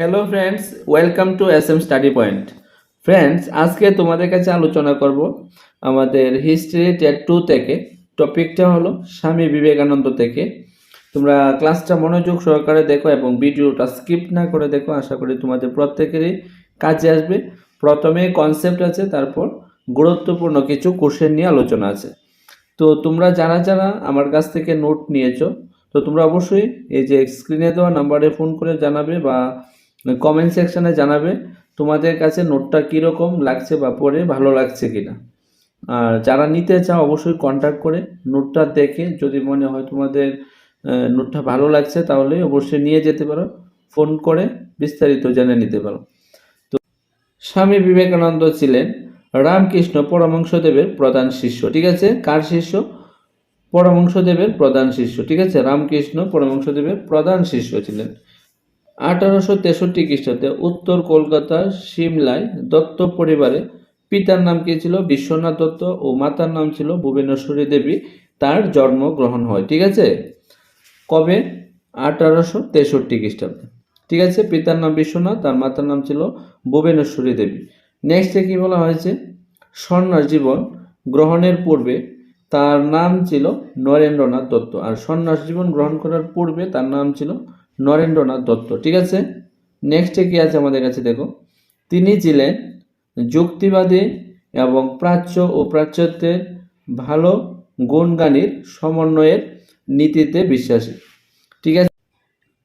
Hello friends welcome to S M study point friends আজকে তোমাদের কাছে আলোচনা করব আমাদের হিস্ট্রি টেট টু থেকে। টপিকটা হলো স্বামী বিবেকানন্দ থেকে। তোমরা ক্লাসটা মনোযোগ সহকারে দেখো এবং ভিডিওটা স্কিপ না করে দেখো। আশা করি তোমাদের প্রত্যেকেরই কাজে আসবে। প্রথমে কনসেপ্ট আছে, তারপর গুরুত্বপূর্ণ কিছু কোশ্চেন নিয়ে আলোচনা আছে। তো তোমরা যারা যারা আমার কাছ থেকে নোট নিয়েছো, তো তোমরা অবশ্যই এই যে স্ক্রিনে দেওয়া নাম্বারে ফোন করে জানাবে বা কমেন্ট সেকশনে জানাবে তোমাদের কাছে নোটটা কীরকম লাগছে বা পড়ে ভালো লাগছে কিনা। আর যারা নিতে চাও অবশ্যই কন্ট্যাক্ট করে নোটটা দেখে যদি মনে হয় তোমাদের নোটটা ভালো লাগছে তাহলে অবশ্যই নিয়ে যেতে পারো ফোন করে বিস্তারিত জেনে নিতে পারো। তো স্বামী বিবেকানন্দ ছিলেন রামকৃষ্ণ পরমংশদেবের প্রধান শিষ্য, ঠিক আছে? কার শিষ্য? পরমংশদেবের প্রধান শিষ্য, ঠিক আছে? রামকৃষ্ণ পরমংশদেবের প্রধান শিষ্য ছিলেন। আঠারোশো তেষট্টি খ্রিস্টাব্দে উত্তর কলকাতার সিমলায় দত্ত পরিবারে পিতার নাম কি ছিল? বিশ্বনাথ দত্ত ও মাতার নাম ছিল ভুবনেশ্বরী দেবী। তার জন্মগ্রহণ হয়, ঠিক আছে? কবে? আঠারোশো তেষট্টি খ্রিস্টাব্দে। ঠিক আছে? পিতার নাম বিশ্বনাথ, তার মাতার নাম ছিল ভুবনেশ্বরী দেবী। নেক্সটে কি বলা হয়েছে? সন্ন্যাস জীবন গ্রহণের পূর্বে তার নাম ছিল নরেন্দ্রনাথ দত্ত। আর সন্ন্যাস জীবন গ্রহণ করার পূর্বে তার নাম ছিল নরেন্দ্রনাথ দত্ত, ঠিক আছে? নেক্সটে কি আছে আমাদের কাছে দেখো? তিনি ছিলেন যুক্তিবাদী এবং প্রাচ্য ও প্রাচ্যত্যের ভালো গুণগানির সমন্বয়ের নীতিতে বিশ্বাসী। ঠিক আছে?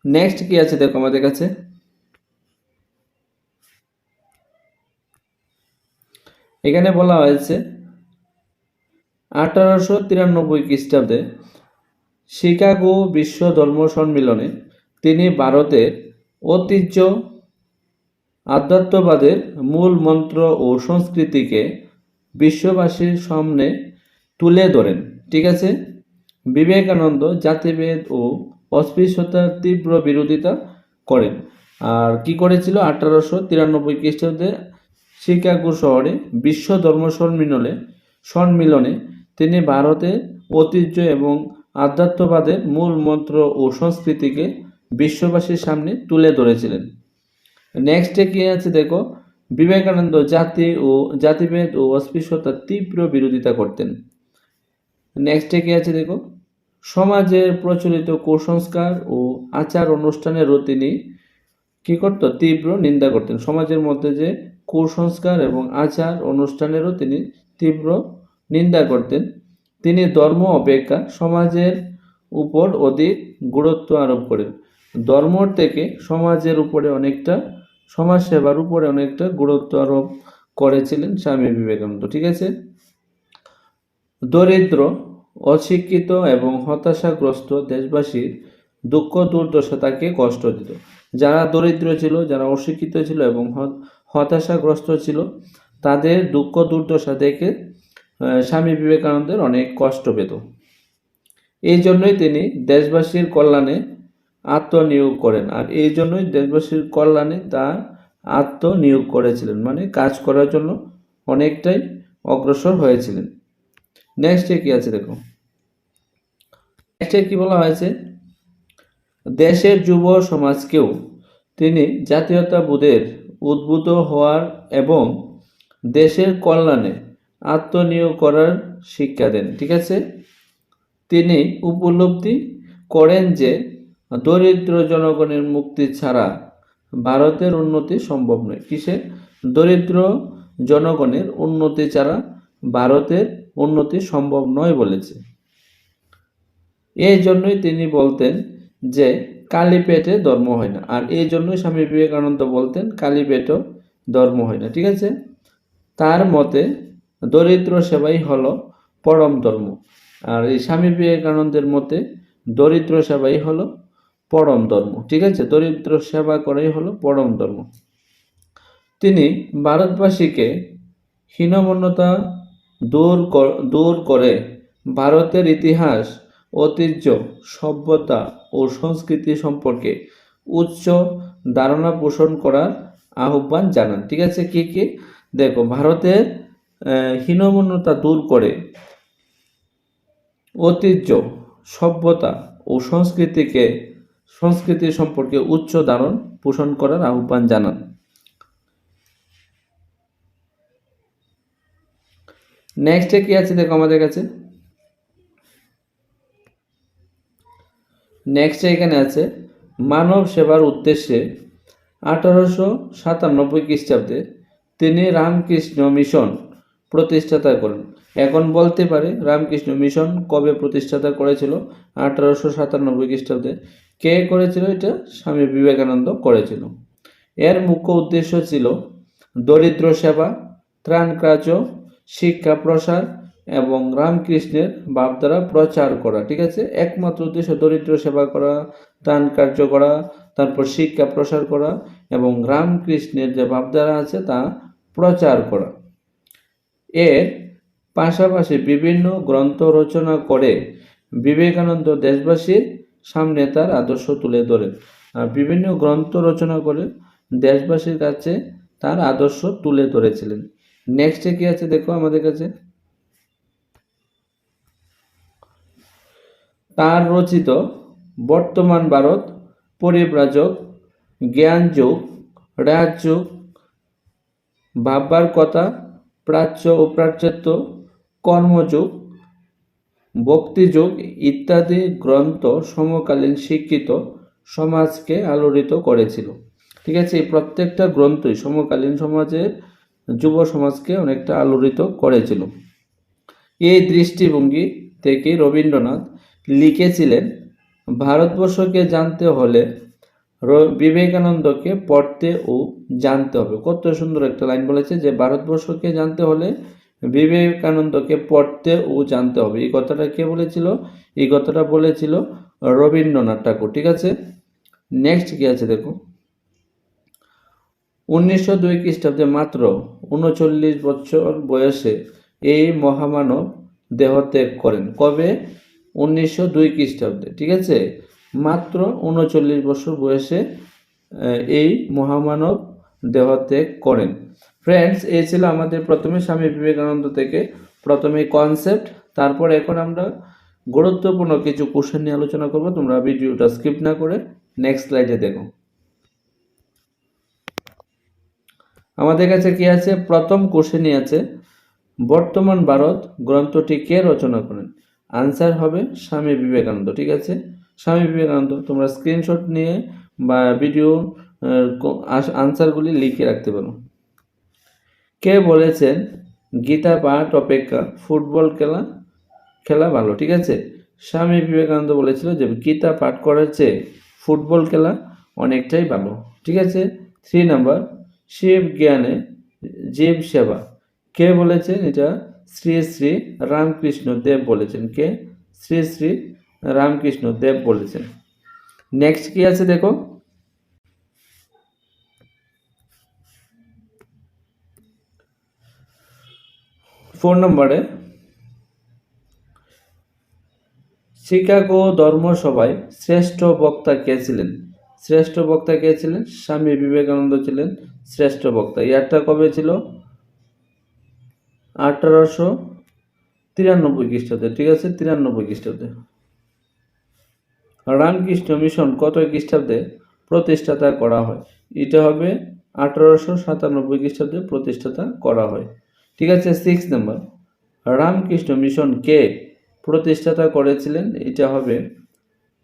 নেক্সট কি আছে দেখো আমাদের কাছে? এখানে বলা হয়েছে, আঠারোশো তিরানব্বই খ্রিস্টাব্দে শিকাগো বিশ্ব ধর্ম সম্মেলনে তিনি ভারতের ঐতিহ্য আধ্যাত্মবাদের মূল মন্ত্র ও সংস্কৃতিকে বিশ্ববাসীর সামনে তুলে ধরেন। ঠিক আছে? বিবেকানন্দ জাতিভেদ ও অস্পৃশ্যতার তীব্র বিরোধিতা করেন। আর কি করেছিল? আঠারোশো তিরানব্বই খ্রিস্টাব্দে শিকাগো শহরে বিশ্ব ধর্ম সম্মিলনে সম্মিলনে তিনি ভারতের ঐতিহ্য এবং আধ্যাত্মবাদের মূল মন্ত্র ও সংস্কৃতিকে বিশ্ববাসীর সামনে তুলে ধরেছিলেন। নেক্সটে কি আছে দেখো? বিবেকানন্দ জাতি ও জাতিভেদ ও অস্পৃশ্যতার তীব্র বিরোধিতা করতেন। নেক্সটে কি আছে দেখো? সমাজের প্রচলিত কুসংস্কার ও আচার অনুষ্ঠানেরও তিনি কি করতো? তীব্র নিন্দা করতেন। সমাজের মধ্যে যে কুসংস্কার এবং আচার অনুষ্ঠানেরও তিনি তীব্র নিন্দা করতেন। তিনি ধর্ম অপেক্ষা সমাজের উপর অধিক গুরুত্ব আরোপ করেন। ধর্ম থেকে সমাজের উপরে অনেকটা সমাজ সেবার উপরে অনেকটা গুরুত্ব আরোপ করেছিলেন স্বামী বিবেকানন্দ, ঠিক আছে? দরিদ্র, অশিক্ষিত এবং হতাশাগ্রস্ত দেশবাসীর দুঃখ দুর্দশা তাকে কষ্ট দিত। যারা দরিদ্র ছিল, যারা অশিক্ষিত ছিল এবং হতাশাগ্রস্ত ছিল, তাদের দুঃখ দুর্দশা দেখে স্বামী বিবেকানন্দের অনেক কষ্ট পেত। এই জন্যই তিনি দেশবাসীর কল্যাণে আত্মনিয়োগ করেন। আর এই জন্যই দেশবাসীর কল্যাণে তার আত্মনিয়োগ করেছিলেন। মানে কাজ করার জন্য অনেকটাই অগ্রসর হয়েছিলেন। নেক্সটে কি আছে দেখো? নেক্সটে কি বলা হয়েছে? দেশের যুব সমাজকেও তিনি জাতীয়তাবোধের উদ্বুদ্ধ হওয়ার এবং দেশের কল্যাণে আত্মনিয়োগ করার শিক্ষা দেন। ঠিক আছে? তিনি উপলব্ধি করেন যে দরিদ্র জনগণের মুক্তি ছাড়া ভারতের উন্নতি সম্ভব নয়। কিসে দরিদ্র জনগণের উন্নতি ছাড়া ভারতের উন্নতি সম্ভব নয় বলেছে। এই জন্যই তিনি বলতেন যে, কালী পেটে ধর্ম হয় না। আর এই জন্যই স্বামী বিবেকানন্দ বলতেন, কালী পেটও ধর্ম হয় না। ঠিক আছে? তার মতে, দরিদ্র সেবাই হলো পরম ধর্ম। আর এই স্বামী বিবেকানন্দের মতে, দরিদ্র সেবাই হলো পরম ধর্ম। ঠিক আছে? দরিদ্র সেবা করাই হলো পরম ধর্ম। তিনি ভারতবাসীকে হীনমন্যতা দূর দূর করে ভারতের ইতিহাস, ঐতিহ্য, সভ্যতা ও সংস্কৃতি সম্পর্কে উচ্চ ধারণা পোষণ করার আহ্বান জানান। ঠিক আছে? কি কি? দেখো, ভারতের হীনমন্যতা দূর করে ঐতিহ্য, সভ্যতা ও সংস্কৃতিকে সংস্কৃতি সম্পর্কে উচ্চ ধারণ পোষণ করার আহ্বান জানান। নেক্সটে কি আছে দেখো আমাদের কাছে? নেক্সটে এখানে আছে, মানব সেবার উদ্দেশ্যে আঠারোশো সাতানব্বই খ্রিস্টাব্দে তিনি রামকৃষ্ণ মিশন প্রতিষ্ঠাতা করেন। এখন বলতে পারে রামকৃষ্ণ মিশন কবে প্রতিষ্ঠাতা করেছিল? আঠারোশো সাতানব্বই খ্রিস্টাব্দে। কে করেছিল এটা? স্বামী বিবেকানন্দ করেছিল। এর মুখ্য উদ্দেশ্য ছিল দরিদ্র সেবা, ত্রাণ কার্য, শিক্ষা প্রসার এবং রামকৃষ্ণের ভাবধারা প্রচার করা, ঠিক আছে? একমাত্র উদ্দেশ্য দরিদ্র সেবা করা, ত্রাণ কার্য করা, তারপর শিক্ষা প্রসার করা এবং রামকৃষ্ণের যে ভাবধারা আছে তা প্রচার করা। এর পাশাপাশি বিভিন্ন গ্রন্থ রচনা করে বিবেকানন্দ দেশবাসীর সামনে তার আদর্শ তুলে ধরেন বিভিন্ন গ্রন্থ রচনা করে দেশবাসীর কাছে তার আদর্শ তুলে ধরেছিলেন। নেক্সটে কি আছে দেখো আমাদের কাছে? তার রচিত বর্তমান ভারত, পরিব্রাজক, জ্ঞানযুগ, রাজযুগ, ভাববার কথা, প্রাচ্য ও প্রাচ্যত্ব, কর্মযুগ ভক্তিযুগ ইত্যাদি গ্রন্থ সমকালীন শিক্ষিত সমাজকে আলোড়িত করেছিল। ঠিক আছে, এই প্রত্যেকটা গ্রন্থই সমকালীন সমাজের যুব সমাজকে অনেকটা আলোড়িত করেছিল। এই দৃষ্টিভঙ্গি থেকে রবীন্দ্রনাথ লিখেছিলেন, ভারতবর্ষকে জানতে হলে বিবেকানন্দকে পড়তে ও জানতে হবে। কত সুন্দর একটা লাইন বলেছে যে, ভারতবর্ষকে জানতে হলে বিবেকানন্দকে পড়তে ও জানতে হবে। এই কথাটা কে বলেছিল? এই কথাটা বলেছিল রবীন্দ্রনাথ ঠাকুর। ঠিক আছে? নেক্সট কি আছে দেখো। উনিশশো দুই খ্রিস্টাব্দে মাত্র উনচল্লিশ বছর বয়সে এই মহামানব দেহত্যাগ করেন। কবে? উনিশশো দুই খ্রিস্টাব্দে। ঠিক আছে? মাত্র উনচল্লিশ বছর বয়সে এই মহামানব দেহত্যাগ করেন। ফ্রেন্ডস এই ছিল আমাদের প্রথমে স্বামী বিবেকানন্দ থেকে প্রথমে কনসেপ্ট তারপর এখন আমরা গুরুত্বপূর্ণ কিছু কোশ্চেন নিয়ে আলোচনা করব। তোমরা ভিডিওটা স্কিপ না করে নেক্সট স্লাইডে দেখো। আমাদের কাছে কি আছে? প্রথম কোশ্চেনই আছে, বর্তমান ভারত গ্রন্থটি কে রচনা করেন? আনসার হবে স্বামী বিবেকানন্দ, ঠিক আছে? স্বামী বিবেকানন্দ, তোমরা স্ক্রিনশট নিয়ে বা ভিডিও আনসারগুলি লিখে রাখতে পারো। কে বলেছেন, গীতা পাঠ অপেক্ষা, ফুটবল খেলা খেলা ভালো। ঠিক আছে? স্বামী বিবেকানন্দ বলেছিল যে, গীতা পাঠ করার চেয়ে ফুটবল খেলা অনেকটাই ভালো। ঠিক আছে? থ্রি নাম্বার, শিব জ্ঞানে জীব সেবা। কে বলেছেন এটা? শ্রী শ্রী রামকৃষ্ণ দেব বলেছেন। কে? শ্রী শ্রী রামকৃষ্ণ দেব বলেছেন। নেক্সট কি আছে দেখো ফোর নম্বরে শিকাগো ধর্মসভায় শ্রেষ্ঠ বক্তা কে ছিলেন? শ্রেষ্ঠ বক্তা কে ছিলেন? স্বামী বিবেকানন্দ ছিলেন শ্রেষ্ঠ বক্তা। ইয়ারটা কবে ছিল? আঠারোশো তিরানব্বই খ্রিস্টাব্দে, ঠিক আছে? তিরানব্বই খ্রিস্টাব্দে। রামকৃষ্ণ মিশন কত খ্রিস্টাব্দে প্রতিষ্ঠাতা করা হয়? এটা হবে আঠারোশো সাতানব্বই খ্রিস্টাব্দে প্রতিষ্ঠাতা করা হয়। ঠিক আছে সিক্স নাম্বার রামকৃষ্ণ মিশন কে প্রতিষ্ঠাতা করেছিলেন? এটা হবে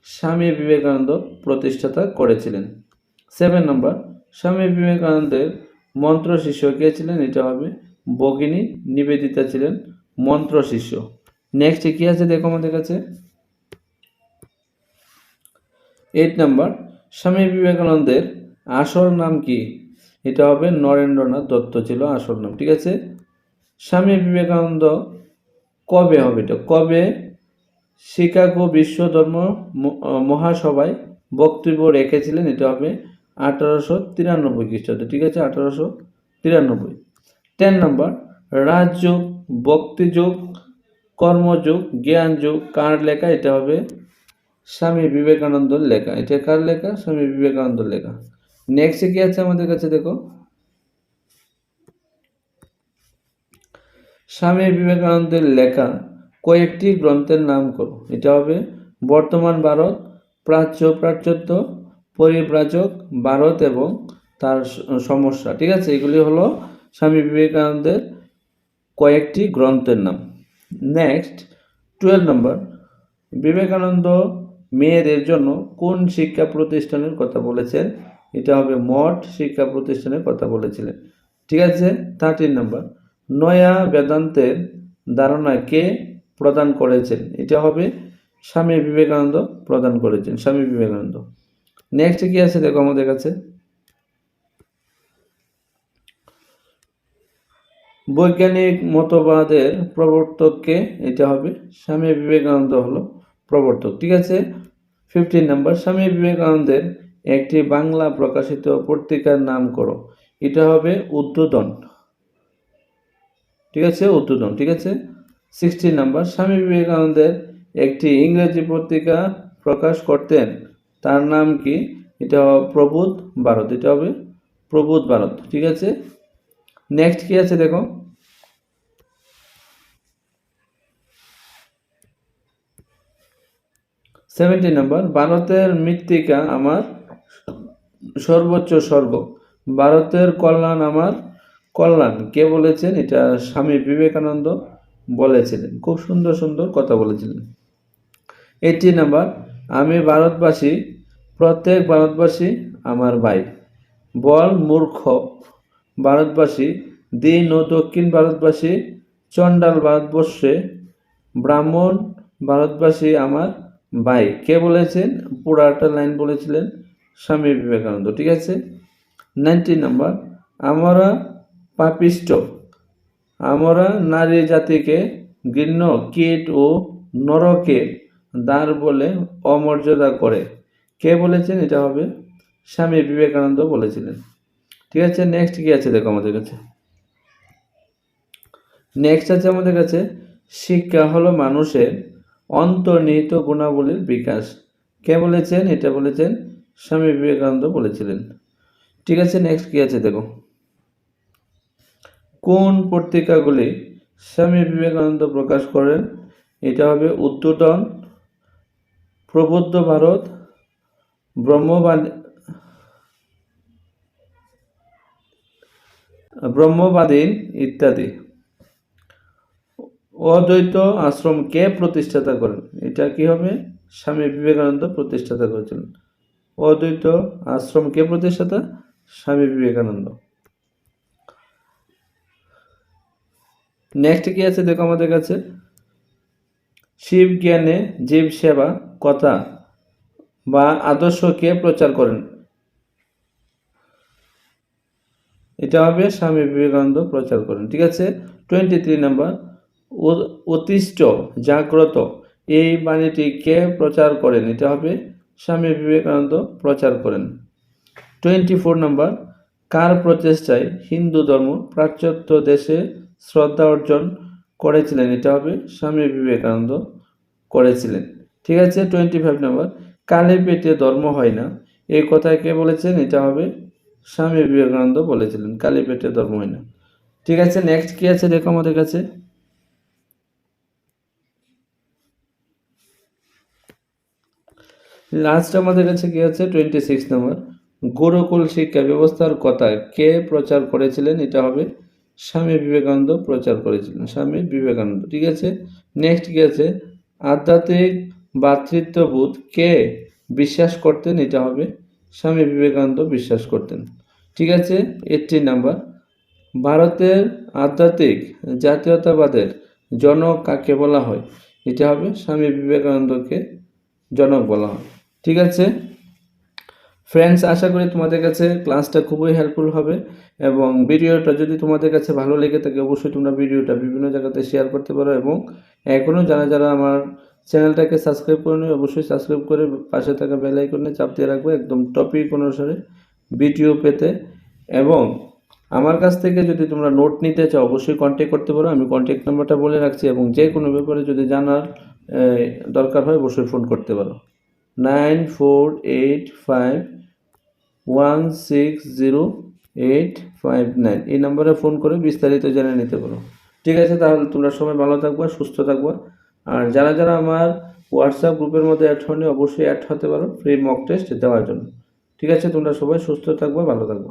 স্বামী বিবেকানন্দ প্রতিষ্ঠাতা করেছিলেন। সেভেন নম্বর স্বামী বিবেকানন্দের মন্ত্র শিষ্য কে ছিলেন? এটা হবে ভগিনী নিবেদিতা ছিলেন মন্ত্র শিষ্য। নেক্সট কি আছে দেখো আমাদের কাছে? এইট নাম্বার স্বামী বিবেকানন্দের আসল নাম কি? এটা হবে নরেন্দ্রনাথ দত্ত ছিল আসল নাম, ঠিক আছে? স্বামী বিবেকানন্দ কবে হবে এটা কবে শিকাগো বিশ্ব ধর্ম মহাসভায় বক্তব্য রেখেছিলেন, এটা হবে আঠারোশো তিরানব্বই খ্রিস্টাব্দে, ঠিক আছে? আঠারোশো তিরানব্বই। টেন নম্বর রাজযোগ ভক্তিযুগ, কর্মযুগ জ্ঞান যুগ কার লেখা? এটা হবে স্বামী বিবেকানন্দর লেখা। এটা কার লেখা? স্বামী বিবেকানন্দর লেখা। নেক্সট কি আছে আমাদের কাছে? দেখো। স্বামী বিবেকানন্দের লেখা কয়েকটি গ্রন্থের নাম করো। এটা হবে বর্তমান ভারত, প্রাচ্য প্রাচ্যত্ব, পরিব্রাজক ভারত এবং তার সমস্যা। ঠিক আছে? এগুলি হলো স্বামী বিবেকানন্দের কয়েকটি গ্রন্থের নাম। নেক্সট টুয়েলভ নম্বর বিবেকানন্দ মেয়েদের জন্য কোন শিক্ষা প্রতিষ্ঠানের কথা বলেছেন? এটা হবে মঠ শিক্ষা প্রতিষ্ঠানের কথা বলেছিলেন। ঠিক আছে? থার্টিন নম্বর নয়া বেদান্তের ধারণা কে প্রদান করেছেন। এটা হবে স্বামী বিবেকানন্দ প্রদান করেছেন, স্বামী বিবেকানন্দ। নেক্সট কি আছে দেখো আমাদের কাছে? বৈজ্ঞানিক মতবাদের প্রবর্তককে এটা হবে, স্বামী বিবেকানন্দ হলো প্রবর্তক। ঠিক আছে? ফিফটিন নাম্বার স্বামী বিবেকানন্দের একটি বাংলা প্রকাশিত পত্রিকার নাম করো। এটা হবে উদ্বোধন। ঠিক আছে? উদ্বোধন ঠিক আছে? সিক্সটিন নাম্বার স্বামী বিবেকানন্দের একটি ইংরেজি পত্রিকা প্রকাশ করতেন। তার নাম কি? এটা প্রবোধ ভারত, এটা হবে প্রবোধ ভারত, ঠিক আছে? নেক্সট কি আছে দেখো? সেভেন্টি নাম্বার ভারতের মৃত্তিকা আমার সর্বোচ্চ স্বর্গ। ভারতের কল্যাণ আমার কল্যাণ। কে বলেছেন? এটা স্বামী বিবেকানন্দ বলেছিলেন। খুব সুন্দর সুন্দর কথা বলেছিলেন। এইটি নাম্বার, আমি ভারতবাসী, প্রত্যেক ভারতবাসী আমার ভাই। বল মূর্খ, ভারতবাসী, দিন ও দক্ষিণ ভারতবাসী, চণ্ডাল ভারতবর্ষে, ব্রাহ্মণ ভারতবাসী আমার ভাই। কে বলেছেন? পুরাটা লাইন বলেছিলেন স্বামী বিবেকানন্দ। ঠিক আছে? নাইনটি নাম্বার, আমরা পাপিষ্ট। আমরা নারী জাতিকে ঘৃণ্য, কীট ও নরকে দ্বার বলে অমর্যাদা করে। কে বলেছেন? এটা হবে স্বামী বিবেকানন্দ বলেছিলেন। ঠিক আছে নেক্সট কি আছে দেখো আমাদের কাছে? নেক্সট আছে আমাদের কাছে, শিক্ষা হলো মানুষের অন্তর্নিহিত গুণাবলীর বিকাশ। কে বলেছেন? এটা বলেছেন স্বামী বিবেকানন্দ বলেছিলেন। ঠিক আছে নেক্সট কি আছে দেখো? কোন পত্রিকাগুলি স্বামী বিবেকানন্দ প্রকাশ করেন? এটা হবে উত্তোলন প্রবুদ্ধ ভারত ব্রহ্মবাণী ব্রহ্মবাদীন ইত্যাদি। অদ্বৈত আশ্রম কে প্রতিষ্ঠাতা করেন? এটা কি হবে? স্বামী বিবেকানন্দ প্রতিষ্ঠাতা করেছিলেন। অদ্বৈত আশ্রম কে প্রতিষ্ঠাতা? স্বামী বিবেকানন্দ। নেক্সট কি আছে দেখো আমাদের কাছে? শিব জ্ঞানে জীব সেবা কথা বা আদর্শ কে প্রচার করেন। এটা হবে স্বামী বিবেকানন্দ প্রচার করেন, ঠিক আছে? টোয়েন্টি থ্রি নাম্বার অতিষ্ঠ, জাগ্রত, এই বাণীটি কে প্রচার করেন। এটা হবে স্বামী বিবেকানন্দ প্রচার করেন। টোয়েন্টি ফোর নাম্বার কার প্রচেষ্টায় হিন্দু ধর্ম প্রাচ্যত্য দেশে শ্রদ্ধা অর্জন করেছিলেন, এটা হবে স্বামী বিবেকানন্দ করেছিলেন। ঠিক আছে টোয়েন্টি ফাইভ নাম্বার কালে পেটে ধর্ম হয় না এই কথায় কে বলেছেন? এটা হবে স্বামী বিবেকানন্দ বলেছিলেন, কালী পেটে ধর্ম হয় না। ঠিক আছে নেক্সট কি আছে দেখো আমাদের কাছে? লাস্ট আমাদের কাছে কি আছে? টোয়েন্টি সিক্স নাম্বার গুরুকুল শিক্ষা ব্যবস্থার কথা কে প্রচার করেছিলেন? এটা হবে স্বামী বিবেকানন্দ প্রচার করেছিলেন, স্বামী বিবেকানন্দ, ঠিক আছে? নেক্সট কি আছে? আধ্যাত্মিক ভ্রাতৃত্ববোধ কে বিশ্বাস করতেন? এটা হবে স্বামী বিবেকানন্দ বিশ্বাস করতেন, ঠিক আছে? Eighty number. ভারতের আধ্যাত্মিক জাতীয়তাবাদের জনক কাকে বলা হয়? এটা হবে স্বামী বিবেকানন্দকে জনক বলা হয়, ঠিক আছে? ফ্রেন্ডস আশা করি তোমাদের কাছে ক্লাসটা খুবই হেল্পফুল হবে এবং ভিডিওটা যদি তোমাদের কাছে ভালো লেগে থাকে, অবশ্যই তোমরা ভিডিওটা বিভিন্ন জায়গাতে শেয়ার করতে পারো এবং এখনও যারা যারা আমার চ্যানেলটাকে সাবস্ক্রাইব করে নেবে অবশ্যই সাবস্ক্রাইব করে পাশে থাকা বেল আইকনে চাপ দিয়ে রাখবে একদম টপিক অনুসারে ভিডিও পেতে এবং আমার কাছ থেকে যদি তোমরা নোট নিতে চাও, অবশ্যই কন্ট্যাক্ট করতে পারো। আমি কন্ট্যাক্ট নাম্বারটা বলে রাখছি এবং যে কোনো ব্যাপারে যদি জানার দরকার হয়, অবশ্যই ফোন করতে পারো। Nine four eight five one six zero eight five nine এই নম্বরে ফোন করে বিস্তারিত জেনে নিতে পারো। ঠিক আছে, তাহলে তোমরা সবাই ভালো থাকবা, সুস্থ থাকবা। আর যারা যারা আমার হোয়াটসঅ্যাপ গ্রুপের মধ্যে অ্যাড হয়নি, অবশ্যই অ্যাড হতে পারো ফ্রি মক টেস্ট দেওয়ার জন্য। ঠিক আছে, তোমরা সবাই সুস্থ থাকব, ভালো থাকব।